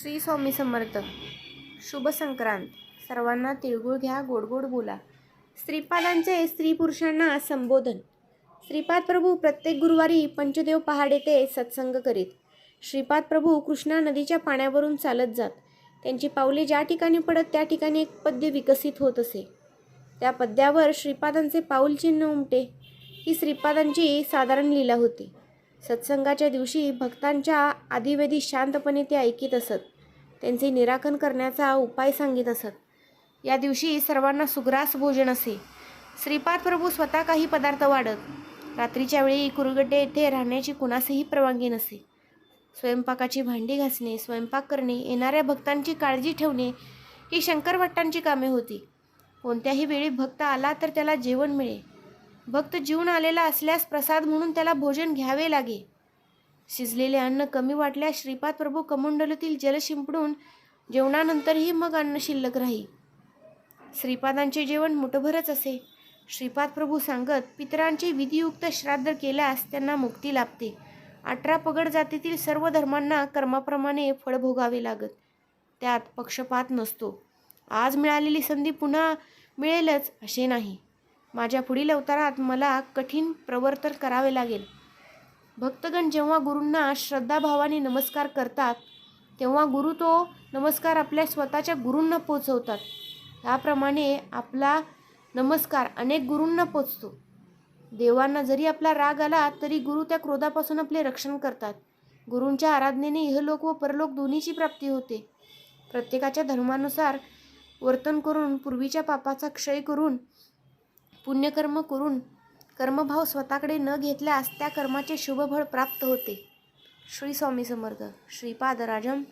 श्री स्वामी समर्थ. शुभ संक्रांत सर्वांना तिळगुळ घ्या गोड गोड बोला. स्त्रीपादांचे स्त्री पुरुषांना संबोधन. श्रीपाद प्रभू प्रत्येक गुरुवारी पंचदेव पहाड येथे सत्संग करीत. श्रीपाद प्रभू कृष्णा नदीच्या पाण्यावरून चालत जात. त्यांची पावले ज्या ठिकाणी पडत त्या ठिकाणी एक पद्य विकसित होत असे. त्या पद्यावर श्रीपादांचे पाऊलचिन्ह उमटे. ही श्रीपादांची साधारण लीला होती. सत्संगाच्या दिवशी भक्तांच्या आधीवेधी शांतपणे ते ऐकीत असत. त्यांचे निराकरण करण्याचा उपाय सांगित असत. या दिवशी सर्वांना सुग्रास भोजन असे. श्रीपाद प्रभू स्वतः काही पदार्थ वाढत. रात्रीच्या वेळी कुरगड्डे येथे राहण्याची कुणासही परवानगी नसे. स्वयंपाकाची भांडी घासणे स्वयंपाक करणे येणाऱ्या भक्तांची काळजी ठेवणे ही शंकरभट्टांची कामे होती. कोणत्याही वेळी भक्त आला तर त्याला जेवण मिळे. भक्त जीवन आलेला असल्यास प्रसाद म्हणून त्याला भोजन घ्यावे लागे. शिजलेले अन्न कमी वाटल्यास श्रीपाद प्रभू कमंडलतील जल शिंपडून जेवणानंतरही मग अन्न शिल्लक राही. श्रीपादांचे जेवण मुठभरच असे. श्रीपाद प्रभू सांगत पितरांचे विधियुक्त श्राद्ध केल्यास त्यांना मुक्ती लाभते. अठरा पगड जातीतील सर्व धर्मांना कर्माप्रमाणे फळ भोगावे लागत. त्यात पक्षपात नसतो. आज मिळालेली संधी पुन्हा मिळेलच असे नाही. माझ्या पुढील अवतारात मला कठीण प्रवर्तन करावे लागेल. भक्तगण जेव्हा गुरूंना श्रद्धाभावाने नमस्कार करतात तेव्हा गुरु तो नमस्कार आपल्या स्वतःच्या गुरूंना पोचवतात. त्याप्रमाणे आपला नमस्कार अनेक गुरूंना पोचतो. देवांना जरी आपला राग आला तरी गुरु त्या क्रोधापासून आपले रक्षण करतात. गुरूंच्या आराधनेने इहलोक व परलोक दोन्हीची प्राप्ती होते. प्रत्येकाच्या धर्मानुसार वर्तन करून पूर्वीच्या पापाचा क्षय करून पुण्यकर्म करून कर्मभाव स्वतःकडे न घेतल्यास त्या कर्माचे शुभफळ प्राप्त होते. श्री स्वामी समर्थ. श्रीपाद राजम